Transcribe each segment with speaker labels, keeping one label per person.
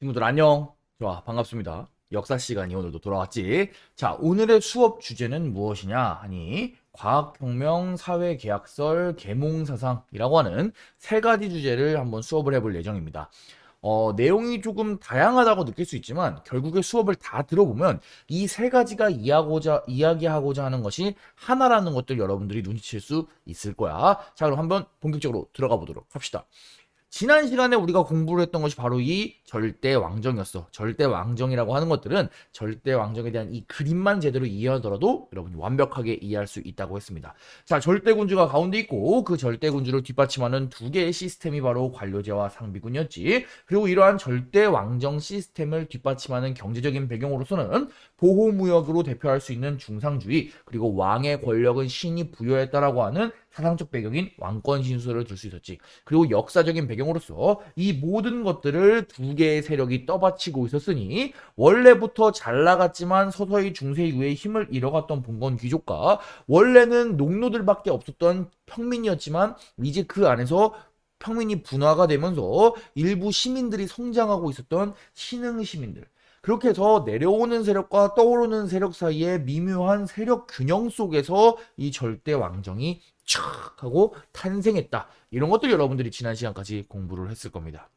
Speaker 1: 친구들 안녕. 좋아, 반갑습니다. 역사 시간이 오늘도 돌아왔지. 자, 오늘의 수업 주제는 무엇이냐 하니 과학혁명, 사회계약설, 계몽사상이라고 하는 세 가지 주제를 한번 수업을 해볼 예정입니다. 어, 내용이 조금 다양하다고 느낄 수 있지만 결국에 수업을 다 들어보면 이 세 가지가 이야고자, 이야기하고자 하는 것이 하나라는 것들 여러분들이 눈치챌 수 있을 거야. 자, 그럼 한번 본격적으로 들어가 보도록 합시다. 지난 시간에 우리가 공부를 했던 것이 바로 이 절대 왕정이었어. 절대 왕정이라고 하는 것들은 절대 왕정에 대한 이 그림만 제대로 이해하더라도 여러분이 완벽하게 이해할 수 있다고 했습니다. 자, 절대 군주가 가운데 있고 그 절대 군주를 뒷받침하는 두 개의 시스템이 바로 관료제와 상비군이었지. 그리고 이러한 절대 왕정 시스템을 뒷받침하는 경제적인 배경으로서는 보호무역으로 대표할 수 있는 중상주의 그리고 왕의 권력은 신이 부여했다라고 하는 사상적 배경인 왕권 신수를 들수 있었지. 그리고 역사적인 배경으로서 이 모든 것들을 두 개의 세력이 떠받치고 있었으니 원래부터 잘 나갔지만 서서히 중세 이후에 힘을 잃어갔던 봉건 귀족과 원래는 농노들밖에 없었던 평민이었지만 이제 그 안에서 평민이 분화가 되면서 일부 시민들이 성장하고 있었던 신흥 시민들. 그렇게 해서 내려오는 세력과 떠오르는 세력 사이의 미묘한 세력 균형 속에서 이 절대 왕정이 촥 하고 탄생했다. 이런 것들 여러분들이 지난 시간까지 공부를 했을 겁니다.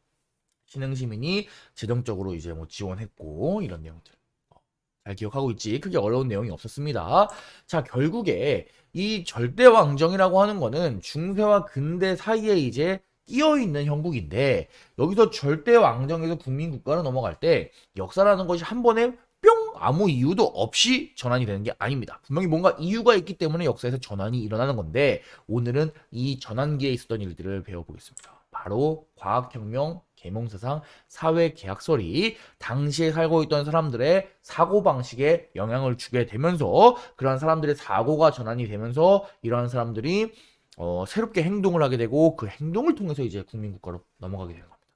Speaker 1: 신흥 시민이 재정적으로 이제 뭐 지원했고 이런 내용들. 어, 잘 기억하고 있지? 크게 어려운 내용이 없었습니다. 자, 결국에 이 절대 왕정이라고 하는 거는 중세와 근대 사이에 이제 끼어 있는 형국인데 여기서 절대 왕정에서 국민 국가로 넘어갈 때 역사라는 것이 한 번에 뿅 아무 이유도 없이 전환이 되는 게 아닙니다. 분명히 뭔가 이유가 있기 때문에 역사에서 전환이 일어나는 건데 오늘은 이 전환기에 있었던 일들을 배워보겠습니다. 바로 과학혁명, 계몽사상, 사회계약설이 당시에 살고 있던 사람들의 사고방식에 영향을 주게 되면서 그러한 사람들의 사고가 전환이 되면서 이러한 사람들이 어, 새롭게 행동을 하게 되고 그 행동을 통해서 이제 국민국가로 넘어가게 되는 겁니다.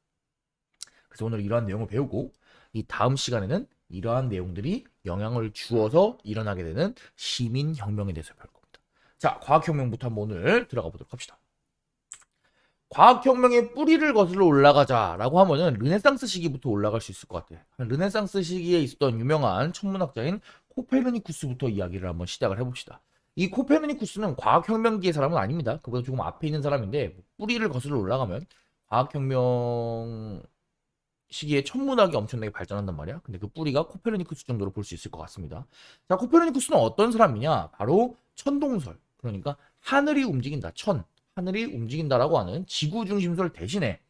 Speaker 1: 그래서 오늘 이러한 내용을 배우고 이 다음 시간에는 이러한 내용들이 영향을 주어서 일어나게 되는 시민혁명에 대해서 배울 겁니다. 자, 과학혁명부터 한번 오늘 들어가 보도록 합시다. 과학혁명의 뿌리를 거슬러 올라가자라고 하면은 르네상스 시기부터 올라갈 수 있을 것 같아. 르네상스 시기에 있었던 유명한 천문학자인 코페르니쿠스부터 이야기를 한번 시작을 해봅시다. 이 코페르니쿠스는 과학혁명기의 사람은 아닙니다. 그보다 조금 앞에 있는 사람인데 뿌리를 거슬러 올라가면 과학혁명 시기에 천문학이 엄청나게 발전한단 말이야. 근데 그 뿌리가 코페르니쿠스 정도로 볼 수 있을 것 같습니다. 자, 코페르니쿠스는 어떤 사람이냐? 바로 천동설. 그러니까 하늘이 움직인다. 천. 하늘이 움직인다라고 하는 지구 중심설 대신에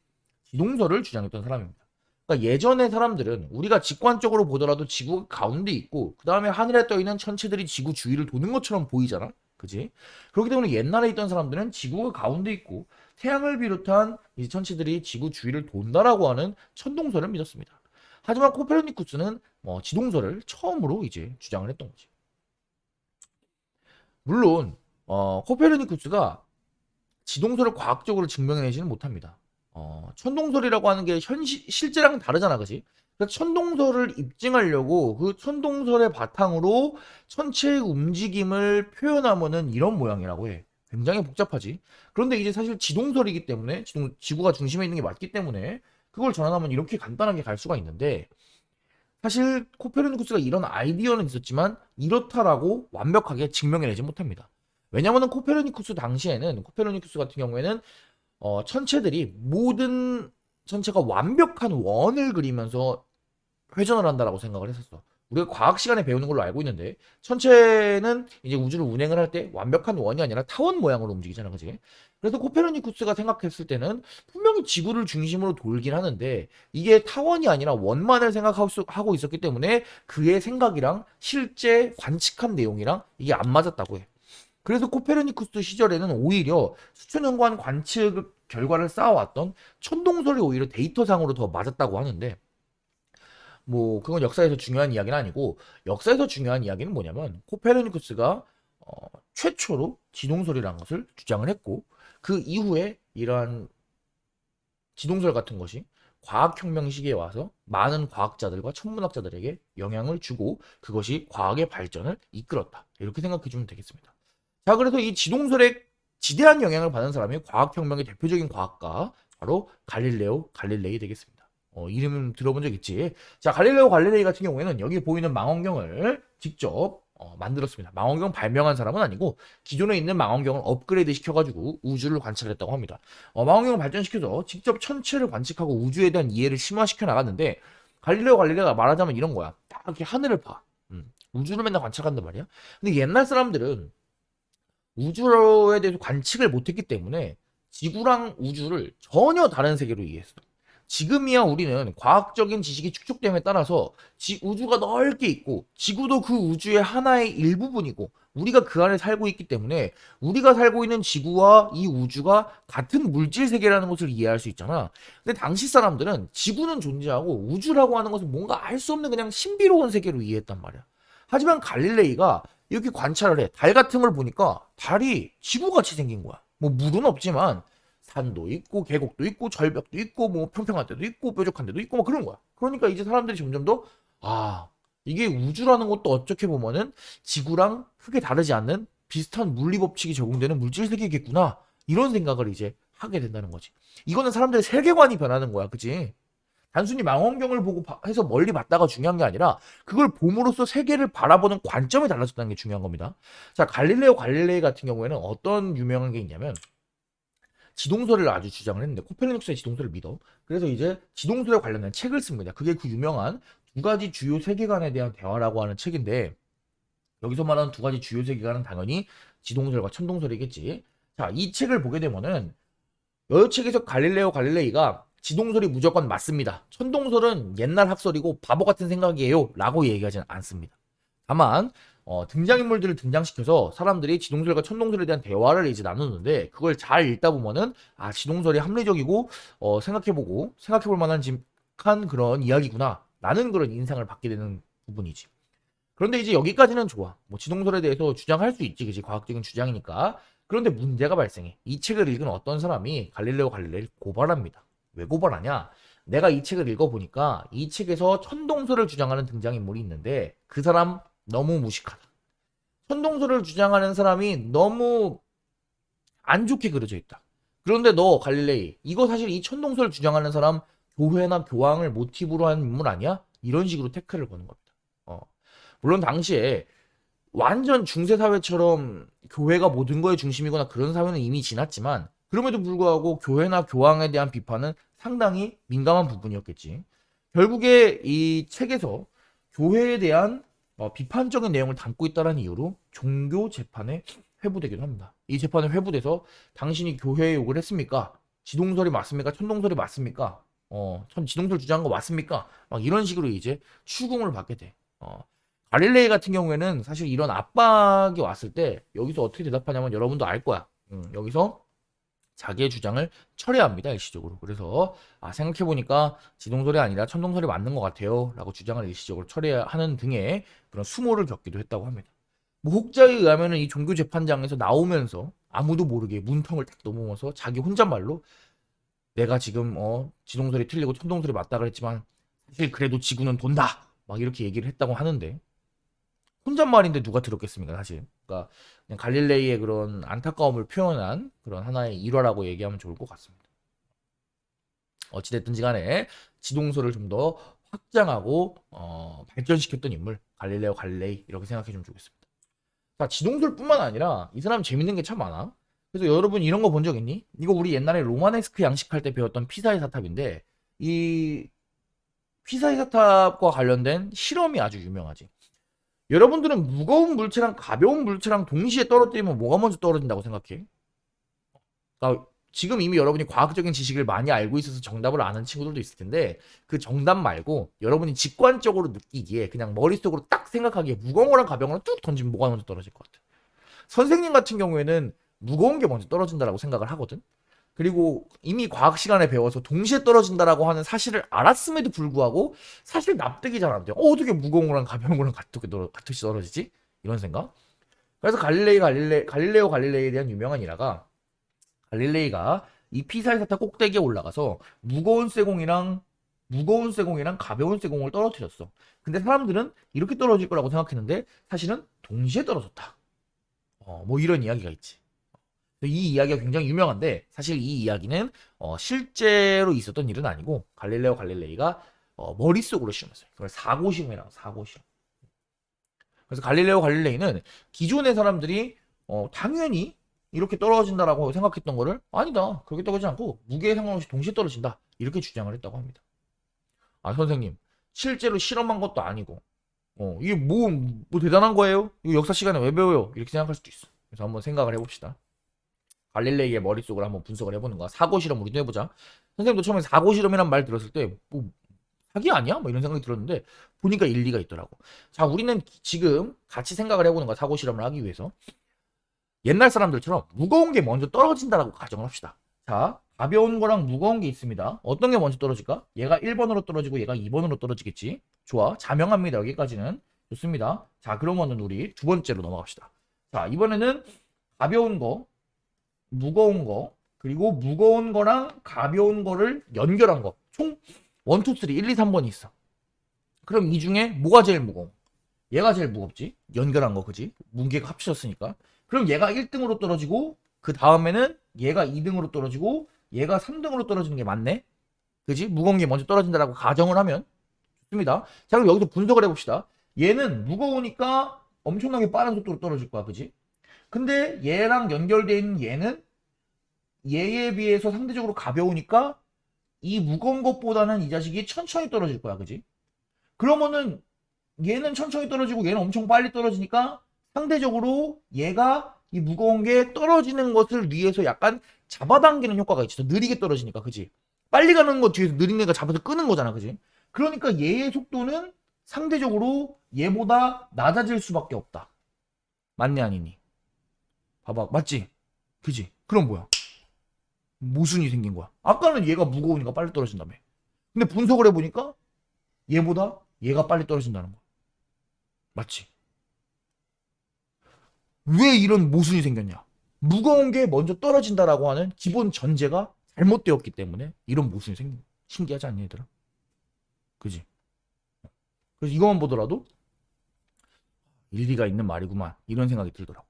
Speaker 1: 지동설을 주장했던 사람입니다. 그러니까 예전의 사람들은 우리가 직관적으로 보더라도 지구가 가운데 있고 그 다음에 하늘에 떠 있는 천체들이 지구 주위를 도는 것처럼 보이잖아. 그지? 그렇기 때문에 옛날에 있던 사람들은 지구가 가운데 있고 태양을 비롯한 이 천체들이 지구 주위를 돈다라고 하는 천동설을 믿었습니다. 하지만 코페르니쿠스는 뭐 지동설을 처음으로 이제 주장을 했던 거지. 물론 어, 코페르니쿠스가 지동설을 과학적으로 증명해내지는 못합니다. 어, 천동설이라고 하는 게 현실 실제랑 다르잖아, 그지? 그래서 천동설을 입증하려고 그 천동설의 바탕으로 천체의 움직임을 표현하면은 이런 모양이라고 해. 굉장히 복잡하지. 그런데 이제 사실 지동설이기 때문에 지동, 지구가 중심에 있는 게 맞기 때문에 그걸 전환하면 이렇게 간단하게 갈 수가 있는데 사실 코페르니쿠스가 이런 아이디어는 있었지만 이렇다라고 완벽하게 증명해내지 못합니다. 왜냐하면 코페르니쿠스 당시에는 코페르니쿠스 같은 경우에는 어, 천체들이 모든 천체가 완벽한 원을 그리면서 회전을 한다라고 생각을 했었어. 우리가 과학 시간에 배우는 걸로 알고 있는데 천체는 이제 우주를 운행을 할 때 완벽한 원이 아니라 타원 모양으로 움직이잖아, 그지? 그래서 코페르니쿠스가 생각했을 때는 분명히 지구를 중심으로 돌긴 하는데 이게 타원이 아니라 원만을 생각하고 있었기 때문에 그의 생각이랑 실제 관측한 내용이랑 이게 안 맞았다고 해. 그래서 코페르니쿠스 시절에는 오히려 수천 년간 관측 결과를 쌓아왔던 천동설이 오히려 데이터상으로 더 맞았다고 하는데 뭐 그건 역사에서 중요한 이야기는 아니고 역사에서 중요한 이야기는 뭐냐면 코페르니쿠스가 어, 최초로 지동설이라는 것을 주장을 했고 그 이후에 이러한 지동설 같은 것이 과학혁명 시기에 와서 많은 과학자들과 천문학자들에게 영향을 주고 그것이 과학의 발전을 이끌었다. 이렇게 생각해 주면 되겠습니다. 자, 그래서 이 지동설에 지대한 영향을 받은 사람이 과학혁명의 대표적인 과학가 바로 갈릴레오 갈릴레이 되겠습니다. 어, 이름 들어본 적 있지. 자, 갈릴레오 갈릴레이 같은 경우에는 여기 보이는 망원경을 직접 어, 만들었습니다. 망원경 발명한 사람은 아니고 기존에 있는 망원경을 업그레이드 시켜가지고 우주를 관찰했다고 합니다. 어, 망원경을 발전시켜서 직접 천체를 관측하고 우주에 대한 이해를 심화시켜 나갔는데 갈릴레오 갈릴레이가 말하자면 이런 거야. 딱 이렇게 하늘을 봐. 음, 우주를 맨날 관찰한단 말이야. 근데 옛날 사람들은 우주에 대해서 관측을 못했기 때문에 지구랑 우주를 전혀 다른 세계로 이해했어. 지금이야 우리는 과학적인 지식이 축적됨에 따라서 지- 우주가 넓게 있고 지구도 그 우주의 하나의 일부분이고 우리가 그 안에 살고 있기 때문에 우리가 살고 있는 지구와 이 우주가 같은 물질 세계라는 것을 이해할 수 있잖아. 근데 당시 사람들은 지구는 존재하고 우주라고 하는 것은 뭔가 알 수 없는 그냥 신비로운 세계로 이해했단 말이야. 하지만 갈릴레이가 이렇게 관찰을 해. 달 같은 걸 보니까 달이 지구같이 생긴 거야. 뭐 물은 없지만 산도 있고 계곡도 있고 절벽도 있고 뭐 평평한 데도 있고 뾰족한 데도 있고 뭐 그런 거야. 그러니까 이제 사람들이 점점 더 아, 이게 우주라는 것도 어떻게 보면은 지구랑 크게 다르지 않는 비슷한 물리 법칙이 적용되는 물질 세계겠구나. 이런 생각을 이제 하게 된다는 거지. 이거는 사람들의 세계관이 변하는 거야. 그지? 단순히 망원경을 보고 봐- 해서 멀리 봤다가 중요한 게 아니라 그걸 봄으로써 세계를 바라보는 관점이 달라졌다는 게 중요한 겁니다. 자, 갈릴레오 갈릴레이 같은 경우에는 어떤 유명한 게 있냐면 지동설을 아주 주장을 했는데 코페르니쿠스의 지동설을 믿어. 그래서 이제 지동설에 관련된 책을 씁니다. 그게 그 유명한 두 가지 주요 세계관에 대한 대화라고 하는 책인데 여기서 말하는 두 가지 주요 세계관은 당연히 지동설과 천동설이겠지. 자, 이 책을 보게 되면은 이 책에서 갈릴레오 갈릴레이가 지동설이 무조건 맞습니다. 천동설은 옛날 학설이고 바보 같은 생각이에요. 라고 얘기하지는 않습니다. 다만 어, 등장인물들을 등장시켜서 사람들이 지동설과 천동설에 대한 대화를 이제 나누는데 그걸 잘 읽다 보면은 아 지동설이 합리적이고 어, 생각해보고 생각해볼 만한 짐한 그런 이야기구나 라는 그런 인상을 받게 되는 부분이지. 그런데 이제 여기까지는 좋아. 뭐 지동설에 대해서 주장할 수 있지, 그지? 과학적인 주장이니까. 그런데 문제가 발생해. 이 책을 읽은 어떤 사람이 갈릴레오 갈릴레이를 고발합니다. 왜 고발하냐? 내가 이 책을 읽어보니까 이 책에서 천동설을 주장하는 등장인물이 있는데 그 사람 너무 무식하다. 천동설을 주장하는 사람이 너무 안 좋게 그려져 있다. 그런데 너 갈릴레이 이거 사실 이 천동설을 주장하는 사람 교회나 교황을 모티브로 한 인물 아니야? 이런 식으로 태클을 거는 겁니다. 어. 물론 당시에 완전 중세 사회처럼 교회가 모든 거의 중심이거나 그런 사회는 이미 지났지만 그럼에도 불구하고 교회나 교황에 대한 비판은 상당히 민감한 부분이었겠지. 결국에 이 책에서 교회에 대한 어, 비판적인 내용을 담고 있다는 이유로 종교 재판에 회부되기도 합니다. 이 재판에 회부돼서 당신이 교회에 욕을 했습니까? 지동설이 맞습니까? 천동설이 맞습니까? 어, 천 지동설 주장한 거 맞습니까? 막 이런 식으로 이제 추궁을 받게 돼. 어, 갈릴레이 같은 경우에는 사실 이런 압박이 왔을 때 여기서 어떻게 대답하냐면 여러분도 알 거야. 음, 여기서 자기의 주장을 철회합니다 일시적으로. 그래서 아 생각해 보니까 지동설이 아니라 천동설이 맞는 것 같아요 라고 주장을 일시적으로 철회하는 등의 그런 수모를 겪기도 했다고 합니다. 뭐 혹자에 의하면은 이 종교 재판장에서 나오면서 아무도 모르게 문턱을 딱 넘어서 자기 혼잣말로 내가 지금 어 지동설이 틀리고 천동설이 맞다 그랬지만 사실 그래도 지구는 돈다 막 이렇게 얘기를 했다고 하는데 혼잣말인데 누가 들었겠습니까 사실 그러니까 갈릴레이의 그런 안타까움을 표현한 그런 하나의 일화라고 얘기하면 좋을 것 같습니다 어찌됐든지 간에 지동설을 좀 더 확장하고 어, 발전시켰던 인물 갈릴레오 갈릴레이 이렇게 생각해 주면 좋겠습니다 자 지동설뿐만 아니라 이 사람 재밌는 게 참 많아 그래서 여러분 이런 거 본 적 있니? 이거 우리 옛날에 로마네스크 양식할 때 배웠던 피사의 사탑인데 이 피사의 사탑과 관련된 실험이 아주 유명하지. 여러분들은 무거운 물체랑 가벼운 물체랑 동시에 떨어뜨리면 뭐가 먼저 떨어진다고 생각해? 그러니까 지금 이미 여러분이 과학적인 지식을 많이 알고 있어서 정답을 아는 친구들도 있을 텐데 그 정답 말고 여러분이 직관적으로 느끼기에 그냥 머릿속으로 딱 생각하기에 무거운 거랑 가벼운 거랑 뚝 던지면 뭐가 먼저 떨어질 것 같아. 선생님 같은 경우에는 무거운 게 먼저 떨어진다라고 생각을 하거든. 그리고 이미 과학 시간에 배워서 동시에 떨어진다라고 하는 사실을 알았음에도 불구하고 사실 납득이 잘 안 돼요. 어, 떻게 무거운 거랑 가벼운 거랑 같게 떨어, 같이 떨어지지? 이런 생각? 그래서 갈릴레이 갈릴레 갈릴레오 갈릴레이에 대한 유명한 일화가 갈릴레이가 이 피사의 사탑 꼭대기에 올라가서 무거운 쇠공이랑 무거운 쇠공이랑 가벼운 쇠공을 떨어뜨렸어. 근데 사람들은 이렇게 떨어질 거라고 생각했는데 사실은 동시에 떨어졌다. 어, 뭐 이런 이야기가 있지. 이 이야기가 굉장히 유명한데 사실 이 이야기는 어, 실제로 있었던 일은 아니고 갈릴레오 갈릴레이가 어, 머릿속으로 실험했어요. 그걸 사고실험이라고 사고실험. 그래서 갈릴레오 갈릴레이는 기존의 사람들이 어, 당연히 이렇게 떨어진다라고 생각했던 거를 아니다 그렇게 떨어지지 않고 무게에 상관없이 동시에 떨어진다 이렇게 주장을 했다고 합니다. 아 선생님 실제로 실험한 것도 아니고 어, 이게 뭐, 뭐 대단한 거예요? 이거 역사 시간에 왜 배워요? 이렇게 생각할 수도 있어. 그래서 한번 생각을 해봅시다. 갈릴레이의 머릿속을 한번 분석을 해보는 거야. 사고 실험 우리도 해보자. 선생님도 처음에 사고 실험이란 말 들었을 때, 뭐, 사기 아니야? 뭐 이런 생각이 들었는데, 보니까 일리가 있더라고. 자, 우리는 지금 같이 생각을 해보는 거야. 사고 실험을 하기 위해서. 옛날 사람들처럼 무거운 게 먼저 떨어진다라고 가정을 합시다. 자, 가벼운 거랑 무거운 게 있습니다. 어떤 게 먼저 떨어질까? 얘가 1번으로 떨어지고 얘가 2번으로 떨어지겠지. 좋아. 자명합니다. 여기까지는. 좋습니다. 자, 그러면은 우리 두 번째로 넘어갑시다. 자, 이번에는 가벼운 거, 무거운 거, 그리고 무거운 거랑 가벼운 거를 연결한 거. 총 1, 2, 3, 1, 2, 3번이 있어. 그럼 이 중에 뭐가 제일 무거워? 얘가 제일 무겁지? 연결한 거, 그지? 무게가 합쳐졌으니까. 그럼 얘가 1등으로 떨어지고, 그 다음에는 얘가 2등으로 떨어지고, 얘가 3등으로 떨어지는 게 맞네? 그지? 무거운 게 먼저 떨어진다라고 가정을 하면. 좋습니다. 자, 그럼 여기서 분석을 해봅시다. 얘는 무거우니까 엄청나게 빠른 속도로 떨어질 거야, 그지? 근데 얘랑 연결되어 있는 얘는 얘에 비해서 상대적으로 가벼우니까 이 무거운 것보다는 이 자식이 천천히 떨어질 거야, 그지? 그러면은 얘는 천천히 떨어지고 얘는 엄청 빨리 떨어지니까 상대적으로 얘가 이 무거운 게 떨어지는 것을 위해서 약간 잡아당기는 효과가 있어. 느리게 떨어지니까, 그지? 빨리 가는 거 뒤에서 느린 애가 잡아서 끄는 거잖아, 그지? 그러니까 얘의 속도는 상대적으로 얘보다 낮아질 수밖에 없다. 맞네, 아니니? 봐봐, 맞지? 그지? 그럼 뭐야? 모순이 생긴 거야. 아까는 얘가 무거우니까 빨리 떨어진다며. 근데 분석을 해보니까 얘보다 얘가 빨리 떨어진다는 거야. 맞지? 왜 이런 모순이 생겼냐? 무거운 게 먼저 떨어진다라고 하는 기본 전제가 잘못되었기 때문에 이런 모순이 생긴 거야. 신기하지 않니, 얘들아? 그지? 그래서 이것만 보더라도 일리가 있는 말이구만. 이런 생각이 들더라고.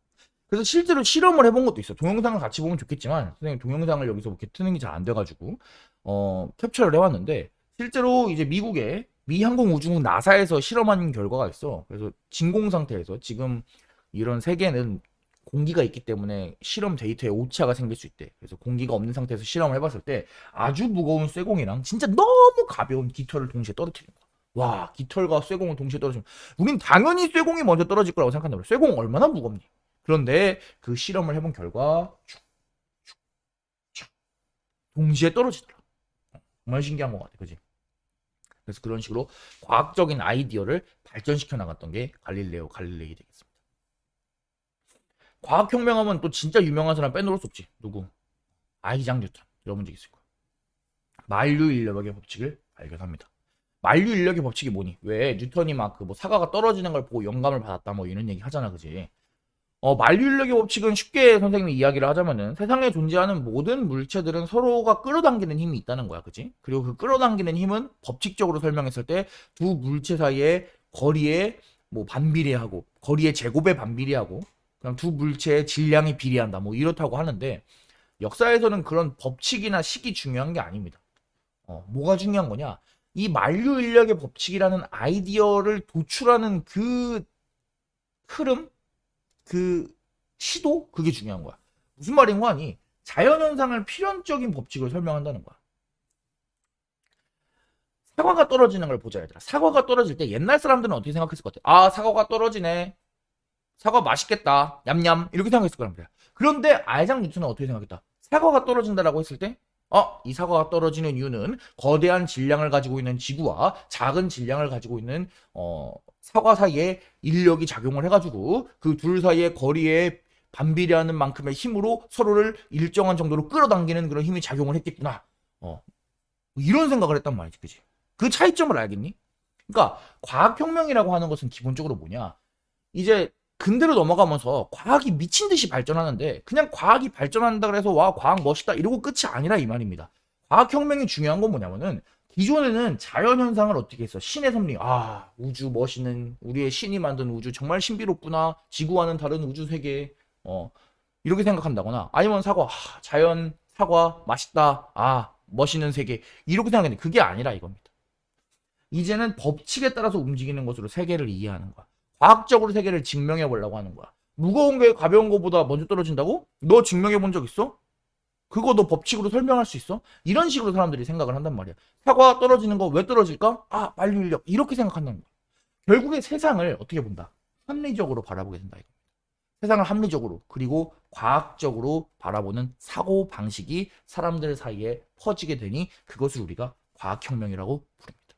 Speaker 1: 그래서 실제로 실험을 해본 것도 있어. 동영상을 같이 보면 좋겠지만, 선생님 동영상을 여기서 이렇게 트는 게 잘 안 돼가지고, 어, 캡처를 해왔는데, 실제로 이제 미국의 미 항공우주국 나사에서 실험한 결과가 있어. 그래서 진공 상태에서 지금 이런 세계는 공기가 있기 때문에 실험 데이터에 오차가 생길 수 있대. 그래서 공기가 없는 상태에서 실험을 해봤을 때 아주 무거운 쇠공이랑 진짜 너무 가벼운 깃털을 동시에 떨어뜨리는 거야. 와, 깃털과 쇠공을 동시에 떨어지면 우린 당연히 쇠공이 먼저 떨어질 거라고 말이야. 쇠공 얼마나 무겁니? 그런데 그 실험을 해본 결과 동시에 떨어지더라. 정말 신기한 것 같아, 그지? 그래서 그런 식으로 과학적인 아이디어를 발전시켜 나갔던 게 갈릴레오 갈릴레이 되겠습니다. 과학혁명하면 또 진짜 유명한 사람 빼놓을 수 없지. 누구? 아이작 뉴턴. 여러분 적 있을 거야. 만류 인력의 법칙을 발견합니다. 만류 인력의 법칙이 뭐니? 왜 뉴턴이 막 그 뭐 사과가 떨어지는 걸 보고 영감을 받았다 뭐 이런 얘기 하잖아, 그지? 어, 만류 인력의 법칙은 쉽게 선생님이 이야기를 하자면은 세상에 존재하는 모든 물체들은 서로가 끌어당기는 힘이 있다는 거야, 그지? 그리고 그 끌어당기는 힘은 법칙적으로 설명했을 때 두 물체 사이의 거리에 뭐 반비례하고 거리의 제곱에 반비례하고 그냥 두 물체의 질량이 비례한다. 뭐 이렇다고 하는데 역사에서는 그런 법칙이나 식이 중요한 게 아닙니다. 어, 뭐가 중요한 거냐? 이 만류 인력의 법칙이라는 아이디어를 도출하는 그 흐름, 그 시도 그게 중요한 거야. 무슨 말인 거 아니? 자연현상을 필연적인 법칙을 설명한다는 거야. 사과가 떨어지는 걸 보자 얘들아. 사과가 떨어질 때 옛날 사람들은 어떻게 생각했을 것 같아? 아 사과가 떨어지네. 사과 맛있겠다. 냠냠. 이렇게 생각했을 거란 말이야. 그런데 아이작 뉴턴은 어떻게 생각했다? 사과가 떨어진다라고 했을 때, 어, 이 사과가 떨어지는 이유는 거대한 질량을 가지고 있는 지구와 작은 질량을 가지고 있는, 어, 사과 사이에 인력이 작용을 해가지고 그 둘 사이의 거리에 반비례하는 만큼의 힘으로 서로를 일정한 정도로 끌어당기는 그런 힘이 작용을 했겠구나. 어. 이런 생각을 했단 말이지. 그지? 그 차이점을 알겠니? 그러니까 과학혁명이라고 하는 것은 기본적으로 뭐냐? 이제 근대로 넘어가면서 과학이 미친 듯이 발전하는데 그냥 과학이 발전한다 그래서 와 과학 멋있다 이러고 끝이 아니라 이 말입니다. 과학 혁명이 중요한 건 뭐냐면은 기존에는 자연 현상을 어떻게 했어? 신의 섭리. 아, 우주 멋있는, 우리의 신이 만든 우주 정말 신비롭구나. 지구와는 다른 우주 세계. 어, 이렇게 생각한다거나 아니면 사과 아, 자연 사과 맛있다 아 멋있는 세계 이렇게 생각했는데 그게 아니라 이겁니다. 이제는 법칙에 따라서 움직이는 것으로 세계를 이해하는 거야. 과학적으로 세계를 증명해 보려고 하는 거야. 무거운 게 가벼운 거보다 먼저 떨어진다고? 너 증명해 본 적 있어? 그거 너 법칙으로 설명할 수 있어? 이런 식으로 사람들이 생각을 한단 말이야. 사과 떨어지는 거 왜 떨어질까? 아, 만류 인력. 이렇게 생각한다는 거야. 결국에 세상을 어떻게 본다? 합리적으로 바라보게 된다. 이거. 세상을 합리적으로 그리고 과학적으로 바라보는 사고 방식이 사람들 사이에 퍼지게 되니 그것을 우리가 과학혁명이라고 부릅니다.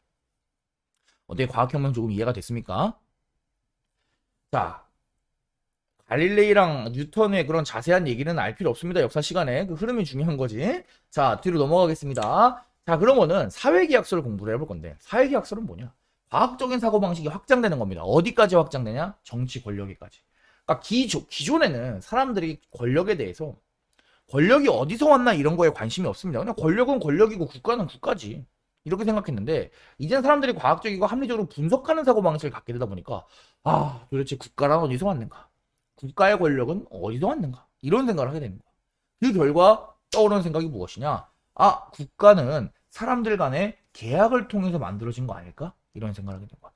Speaker 1: 어떻게 과학혁명 조금 이해가 됐습니까? 자, 갈릴레이랑 뉴턴의 그런 자세한 얘기는 알 필요 없습니다. 역사 시간에 그 흐름이 중요한 거지. 자, 뒤로 넘어가겠습니다. 자, 그러면은 사회계약서를 공부를 해볼 건데 사회계약서는 뭐냐? 과학적인 사고 방식이 확장되는 겁니다. 어디까지 확장되냐? 정치 권력에까지. 그러니까 기조, 기존에는 사람들이 권력에 대해서 권력이 어디서 왔나 이런 거에 관심이 없습니다. 그냥 권력은 권력이고 국가는 국가지. 이렇게 생각했는데 이제는 사람들이 과학적이고 합리적으로 분석하는 사고 방식을 갖게 되다 보니까 아 도대체 국가란 어디서 왔는가? 국가의 권력은 어디서 왔는가? 이런 생각을 하게 되는 거야. 그 결과 떠오르는 생각이 무엇이냐? 아 국가는 사람들 간의 계약을 통해서 만들어진 거 아닐까? 이런 생각을 하게 된 거야.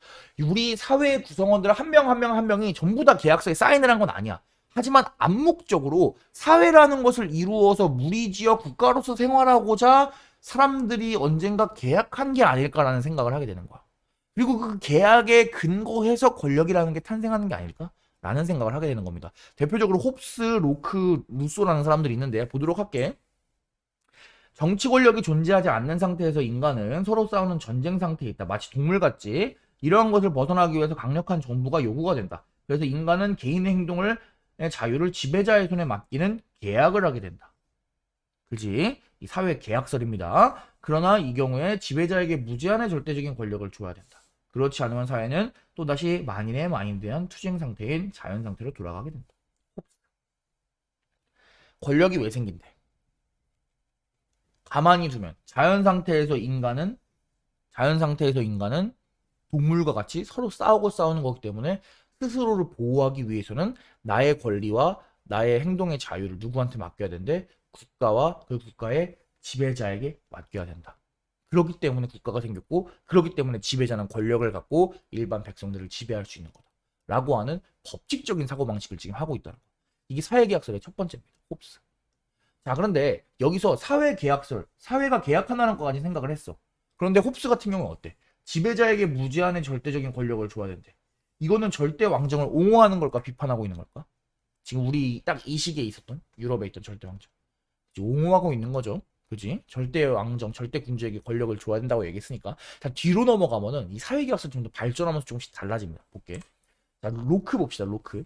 Speaker 1: 우리 사회 구성원들 한 명 한 명 한 명이 전부 다 계약서에 사인을 한 건 아니야. 하지만 암묵적으로 사회라는 것을 이루어서 무리지어 국가로서 생활하고자 사람들이 언젠가 계약한 게 아닐까라는 생각을 하게 되는 거야. 그리고 그 계약에 근거해서 권력이라는 게 탄생하는 게 아닐까? 라는 생각을 하게 되는 겁니다. 대표적으로 홉스, 로크, 루소라는 사람들이 있는데 보도록 할게. 정치 권력이 존재하지 않는 상태에서 인간은 서로 싸우는 전쟁 상태에 있다. 마치 동물같이 이러한 것을 벗어나기 위해서 강력한 정부가 요구가 된다. 그래서 인간은 개인의 행동을 자유를 지배자의 손에 맡기는 계약을 하게 된다. 그지? 이 사회 계약설입니다. 그러나 이 경우에 지배자에게 무제한의 절대적인 권력을 줘야 된다. 그렇지 않으면 사회는 또다시 만인의 만인에 대한 투쟁 상태인 자연 상태로 돌아가게 된다. 권력이 왜 생긴대? 가만히 두면 자연 상태에서 인간은 자연 상태에서 인간은 동물과 같이 서로 싸우고 싸우는 거기 때문에 스스로를 보호하기 위해서는 나의 권리와 나의 행동의 자유를 누구한테 맡겨야 되는데 국가와 그 국가의 지배자에게 맡겨야 된다. 그렇기 때문에 국가가 생겼고 그렇기 때문에 지배자는 권력을 갖고 일반 백성들을 지배할 수 있는 거다. 라고 하는 법칙적인 사고방식을 지금 하고 있다는 거. 이게 사회계약설의 첫 번째입니다. 홉스. 자 그런데 여기서 사회계약설, 사회가 계약한다는 것까지 생각을 했어. 그런데 홉스 같은 경우는 어때? 지배자에게 무제한의 절대적인 권력을 줘야 된대. 이거는 절대 왕정을 옹호하는 걸까 비판하고 있는 걸까? 지금 우리 딱 이 시기에 있었던 유럽에 있던 절대 왕정. 옹호하고 있는 거죠. 그지? 절대 왕정, 절대 군주에게 권력을 줘야 된다고 얘기했으니까. 자, 뒤로 넘어가면은 이 사회계약서 좀 더 발전하면서 조금씩 달라집니다. 볼게. 자, 로크 봅시다, 로크.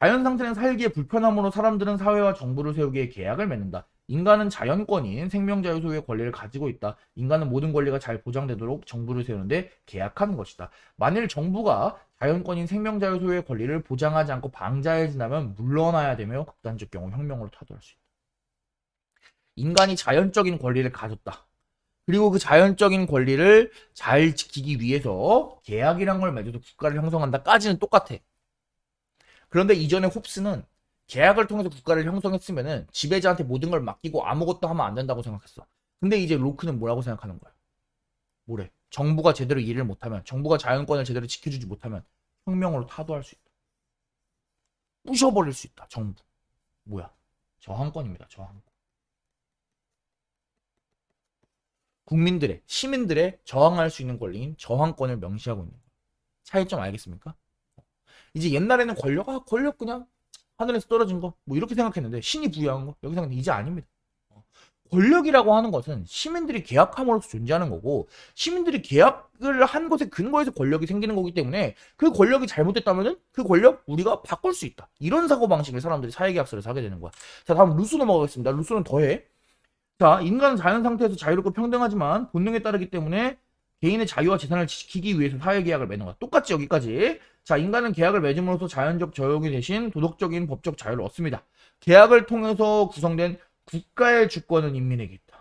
Speaker 1: 자연 상태는 살기에 불편함으로 사람들은 사회와 정부를 세우기에 계약을 맺는다. 인간은 자연권인 생명자유 소유의 권리를 가지고 있다. 인간은 모든 권리가 잘 보장되도록 정부를 세우는데 계약하는 것이다. 만일 정부가 자연권인 생명자유 소유의 권리를 보장하지 않고 방자해 지나면 물러나야 되며 극단적 경우 혁명으로 타도할 수 있다. 인간이 자연적인 권리를 가졌다. 그리고 그 자연적인 권리를 잘 지키기 위해서 계약이란 걸 맺어서 국가를 형성한다까지는 똑같아. 그런데 이전에 홉스는 계약을 통해서 국가를 형성했으면은 지배자한테 모든 걸 맡기고 아무것도 하면 안 된다고 생각했어. 근데 이제 로크는 뭐라고 생각하는 거야? 뭐래? 정부가 제대로 일을 못하면, 정부가 자연권을 제대로 지켜주지 못하면 혁명으로 타도할 수 있다. 부셔버릴 수 있다. 정부. 뭐야? 저항권입니다. 저항권. 국민들의, 시민들의 저항할 수 있는 권리인 저항권을 명시하고 있는 거예요. 차이점 알겠습니까? 이제 옛날에는 권력, 아, 권력 그냥 하늘에서 떨어진 거, 뭐 이렇게 생각했는데, 신이 부여한 거, 여기 생각했는데, 이제 아닙니다. 어. 권력이라고 하는 것은 시민들이 계약함으로써 존재하는 거고, 시민들이 계약을 한 것에 근거해서 권력이 생기는 거기 때문에, 그 권력이 잘못됐다면은, 그 권력 우리가 바꿀 수 있다. 이런 사고 방식을 사람들이 사회계약서를 사게 되는 거야. 자, 다음 루스 넘어가겠습니다. 루스는 더해. 자, 인간은 자연 상태에서 자유롭고 평등하지만 본능에 따르기 때문에 개인의 자유와 재산을 지키기 위해서 사회 계약을 맺는 거야. 똑같이 여기까지. 자, 인간은 계약을 맺음으로써 자연적 저용이 대신 도덕적인 법적 자유를 얻습니다. 계약을 통해서 구성된 국가의 주권은 인민에게 있다.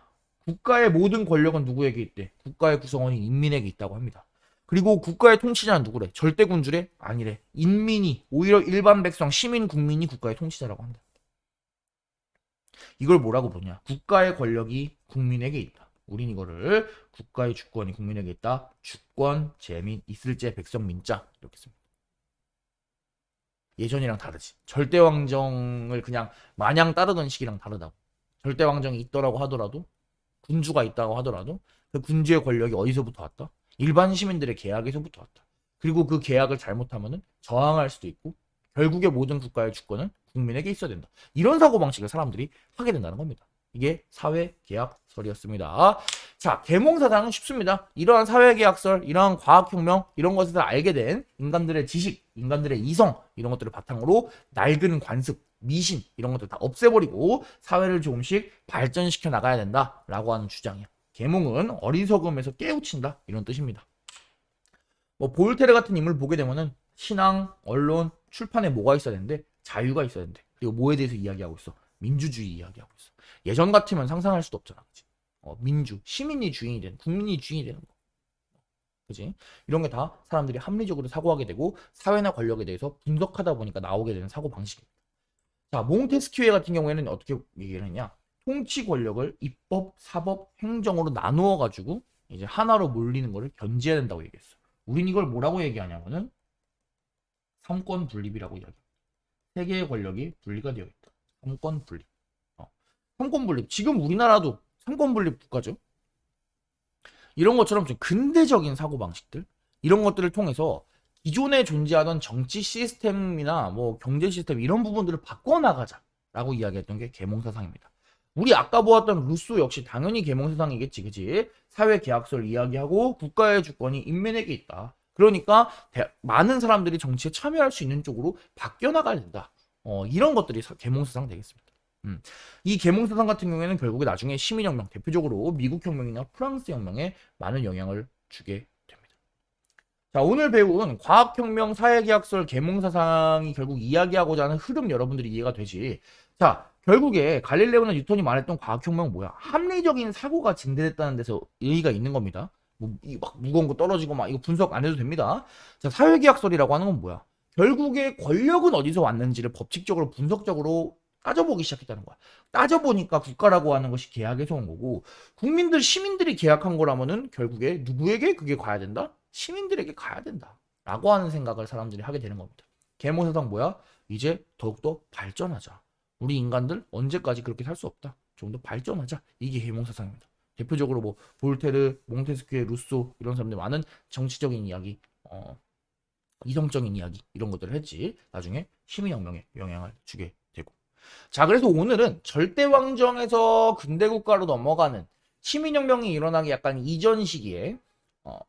Speaker 1: 국가의 모든 권력은 누구에게 있대? 국가의 구성원인 인민에게 있다고 합니다. 그리고 국가의 통치자는 누구래? 절대군주래? 아니래. 인민이, 오히려 일반 백성, 시민, 국민이 국가의 통치자라고 한다. 이걸 뭐라고 보냐? 국가의 권력이 국민에게 있다. 우린 이거를 국가의 주권이 국민에게 있다. 주권, 재민, 있을제, 백성, 민자 이렇게 씁니다. 예전이랑 다르지. 절대 왕정을 그냥 마냥 따르던 시기랑 다르다고. 절대 왕정이 있더라고 하더라도 군주가 있다고 하더라도 그 군주의 권력이 어디서부터 왔다? 일반 시민들의 계약에서부터 왔다. 그리고 그 계약을 잘못하면은 저항할 수도 있고 결국에 모든 국가의 주권은 국민에게 있어야 된다. 이런 사고 방식을 사람들이 하게 된다는 겁니다. 이게 사회계약설이었습니다. 자, 계몽사상은 쉽습니다. 이러한 사회계약설, 이러한 과학혁명, 이런 것을 알게 된 인간들의 지식, 인간들의 이성, 이런 것들을 바탕으로 낡은 관습, 미신, 이런 것들 다 없애버리고 사회를 조금씩 발전시켜 나가야 된다라고 하는 주장이야. 계몽은 어리석음에서 깨우친다. 이런 뜻입니다. 뭐, 보울테르 같은 인물 보게 되면은 신앙, 언론, 출판에 뭐가 있어야 되는데 자유가 있어야 되는데 그리고 뭐에 대해서 이야기하고 있어? 민주주의 이야기하고 있어. 예전 같으면 상상할 수도 없잖아. 그치? 어, 민주, 시민이 주인이 되는, 국민이 주인이 되는 거. 그지? 이런 게 다 사람들이 합리적으로 사고하게 되고 사회나 권력에 대해서 분석하다 보니까 나오게 되는 사고 방식입니다. 자, 몽테스키웨 같은 경우에는 어떻게 얘기를 했냐? 통치 권력을 입법, 사법, 행정으로 나누어 가지고 이제 하나로 몰리는 거를 견제해야 된다고 얘기했어. 우린 이걸 뭐라고 얘기하냐면은 삼권 분립이라고 이야기합니다. 세 개의 권력이 분리가 되어 있다. 삼권 분립. 어. 삼권 분립. 지금 우리나라도 삼권 분립 국가죠. 이런 것처럼 좀 근대적인 사고 방식들 이런 것들을 통해서 기존에 존재하던 정치 시스템이나 뭐 경제 시스템 이런 부분들을 바꿔 나가자라고 이야기했던 게 계몽사상입니다. 우리 아까 보았던 루소 역시 당연히 계몽사상이겠지, 그지? 사회 계약서를 이야기하고 국가의 주권이 인민에게 있다. 그러니까 대- 많은 사람들이 정치에 참여할 수 있는 쪽으로 바뀌어 나가야 된다. 어, 이런 것들이 사- 계몽사상 되겠습니다. 음. 이 계몽사상 같은 경우에는 결국에 나중에 시민혁명, 대표적으로 미국 혁명이나 프랑스 혁명에 많은 영향을 주게 됩니다. 자, 오늘 배운 과학혁명, 사회계약설, 계몽사상이 결국 이야기하고자 하는 흐름 여러분들이 이해가 되지. 자, 결국에 갈릴레오나 뉴턴이 말했던 과학혁명은 뭐야? 합리적인 사고가 증대됐다는 데서 의의가 있는 겁니다. 뭐, 이막 무거운 거 떨어지고 막 이거 분석 안 해도 됩니다. 자, 사회계약설이라고 하는 건 뭐야? 결국에 권력은 어디서 왔는지를 법칙적으로 분석적으로 따져보기 시작했다는 거야. 따져보니까 국가라고 하는 것이 계약에서 온 거고, 국민들, 시민들이 계약한 거라면은 결국에 누구에게 그게 가야 된다? 시민들에게 가야 된다. 라고 하는 생각을 사람들이 하게 되는 겁니다. 계모사상 뭐야? 이제 더욱더 발전하자. 우리 인간들 언제까지 그렇게 살 수 없다. 좀 더 발전하자. 이게 계몽사상입니다. 대표적으로 뭐 볼테르, 몽테스큐에 루소 이런 사람들 많은 정치적인 이야기, 어, 이성적인 이야기 이런 것들을 했지. 나중에 시민혁명에 영향을 주게 되고. 자, 그래서 오늘은 절대왕정에서 근대국가로 넘어가는 시민혁명이 일어나기 약간 이전 시기에 어,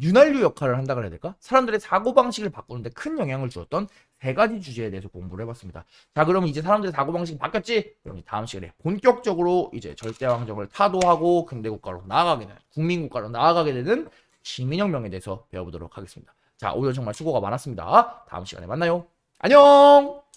Speaker 1: 윤활유 역할을 한다 그래야 될까? 사람들의 사고방식을 바꾸는데 큰 영향을 주었던 세 가지 주제에 대해서 공부를 해봤습니다. 자, 그러면 이제 사람들의 사고방식이 바뀌었지? 그럼 다음 시간에 본격적으로 이제 절대왕정을 타도하고 근대국가로 나아가게 되는, 국민국가로 나아가게 되는 시민혁명에 대해서 배워보도록 하겠습니다. 자, 오늘 정말 수고가 많았습니다. 다음 시간에 만나요. 안녕!